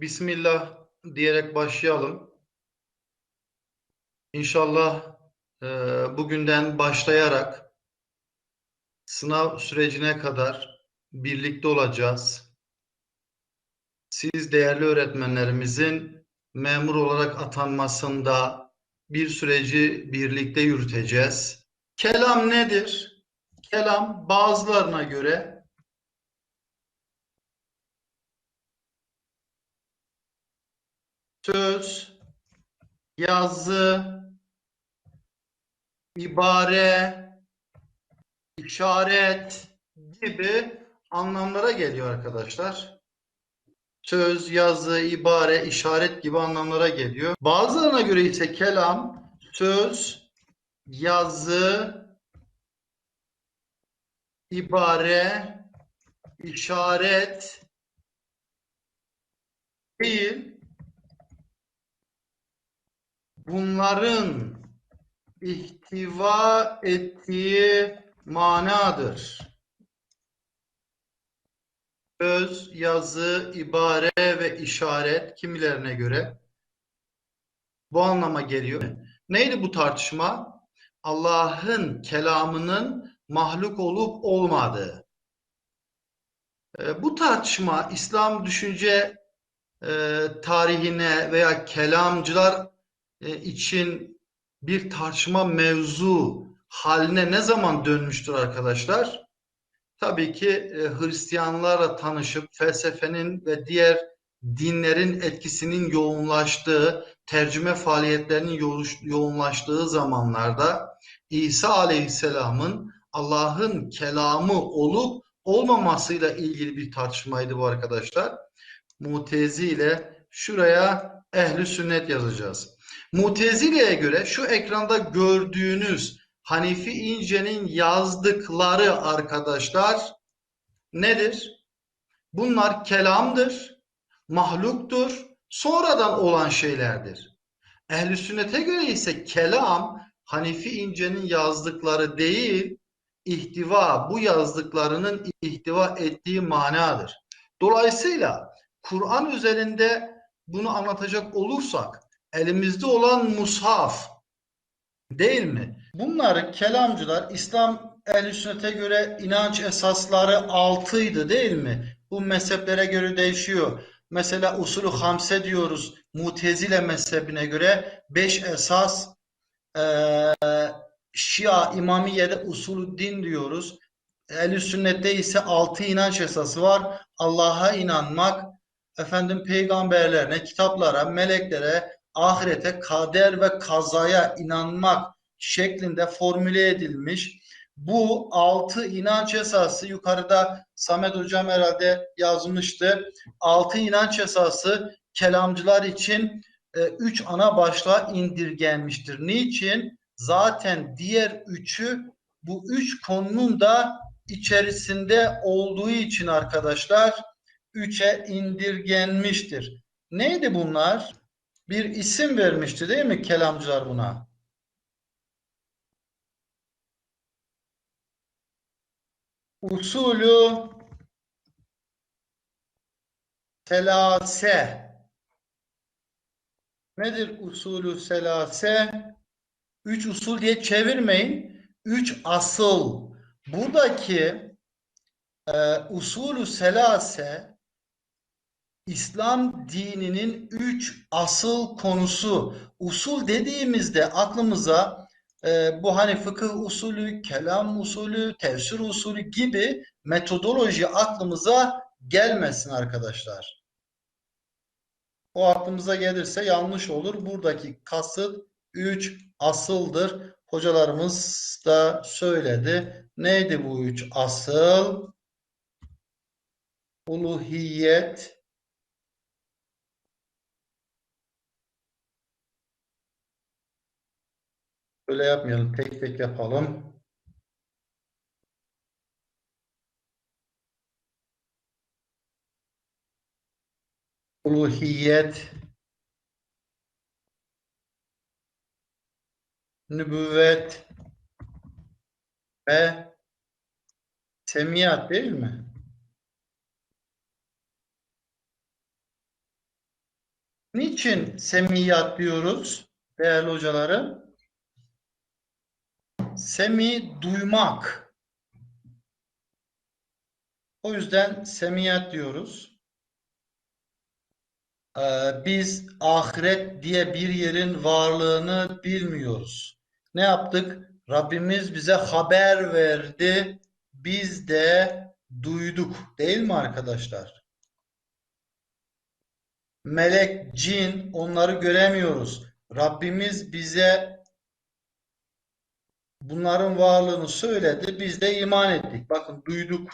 Bismillah diyerek başlayalım. İnşallah e, bugünden başlayarak sınav sürecine kadar birlikte olacağız. Siz değerli öğretmenlerimizin memur olarak atanmasında bir süreci birlikte yürüteceğiz. Kelam nedir? Kelam bazılarına göre söz, yazı, ibare, işaret gibi anlamlara geliyor arkadaşlar. Söz, yazı, ibare, işaret gibi anlamlara geliyor. Bazılarına göre ise kelam söz, yazı, ibare, işaret değil, bunların ihtiva ettiği manadır. Söz, yazı, ibare ve işaret kimilerine göre bu anlama geliyor. Neydi bu tartışma? Allah'ın kelamının mahluk olup olmadığı. E, Bu tartışma İslam düşünce e, tarihine veya kelamcılar için bir tartışma mevzu haline ne zaman dönmüştür arkadaşlar? Tabii ki e, Hristiyanlarla tanışıp felsefenin ve diğer dinlerin etkisinin yoğunlaştığı, tercüme faaliyetlerinin yo- yoğunlaştığı zamanlarda İsa Aleyhisselam'ın Allah'ın kelamı olup olmamasıyla ilgili bir tartışmaydı bu arkadaşlar. Mutezile şuraya ehli sünnet yazacağız. Mutezile'ye göre şu ekranda gördüğünüz Hanifi İnce'nin yazdıkları arkadaşlar nedir? Bunlar kelamdır, mahluktur, sonradan olan şeylerdir. Ehl-i sünnete göre ise kelam Hanifi İnce'nin yazdıkları değil, ihtiva bu yazdıklarının ihtiva ettiği manadır. Dolayısıyla Kur'an üzerinde bunu anlatacak olursak elimizde olan mushaf değil mi? Bunları kelamcılar İslam ehl sünnete göre inanç esasları altıydı değil mi? Bu mezheplere göre değişiyor. Mesela usulü hamse diyoruz. Mutezile mezhebine göre beş esas eee Şia İmamiye'de usulü din diyoruz. Ehl-i sünnette ise altı inanç esası var. Allah'a inanmak, efendim peygamberlerine, kitaplara, meleklere, ahirete, kader ve kazaya inanmak şeklinde formüle edilmiş. Bu altı inanç esası yukarıda Samet Hocam herhalde yazmıştı. Altı inanç esası kelamcılar için e, üç ana başlığa indirgenmiştir. Niçin? Zaten diğer üçü bu üç konunun da içerisinde olduğu için arkadaşlar üçe indirgenmiştir. Neydi bunlar? Bir isim vermişti değil mi kelamcılar buna? Usulü selase. Nedir usulü selase? Üç usul diye çevirmeyin. Üç asıl. Buradaki e, usulü selase İslam dininin üç asıl konusu. Usul dediğimizde aklımıza e, bu hani fıkıh usulü, kelam usulü, tefsir usulü gibi metodoloji aklımıza gelmesin arkadaşlar. O aklımıza gelirse yanlış olur. Buradaki kasıt üç asıldır. Hocalarımız da söyledi. Neydi bu üç asıl? Uluhiyet, Böyle yapmayalım. Tek tek yapalım. Uluhiyet nübüvvet ve semiyat değil mi? Niçin semiyat diyoruz değerli hocalarım? Semi duymak. O yüzden semiyat diyoruz. Ee, biz ahiret diye bir yerin varlığını bilmiyoruz. Ne yaptık? Rabbimiz bize haber verdi. Biz de duyduk. Değil mi arkadaşlar? Melek, cin onları göremiyoruz. Rabbimiz bize bunların varlığını söyledi. Biz de iman ettik. Bakın duyduk.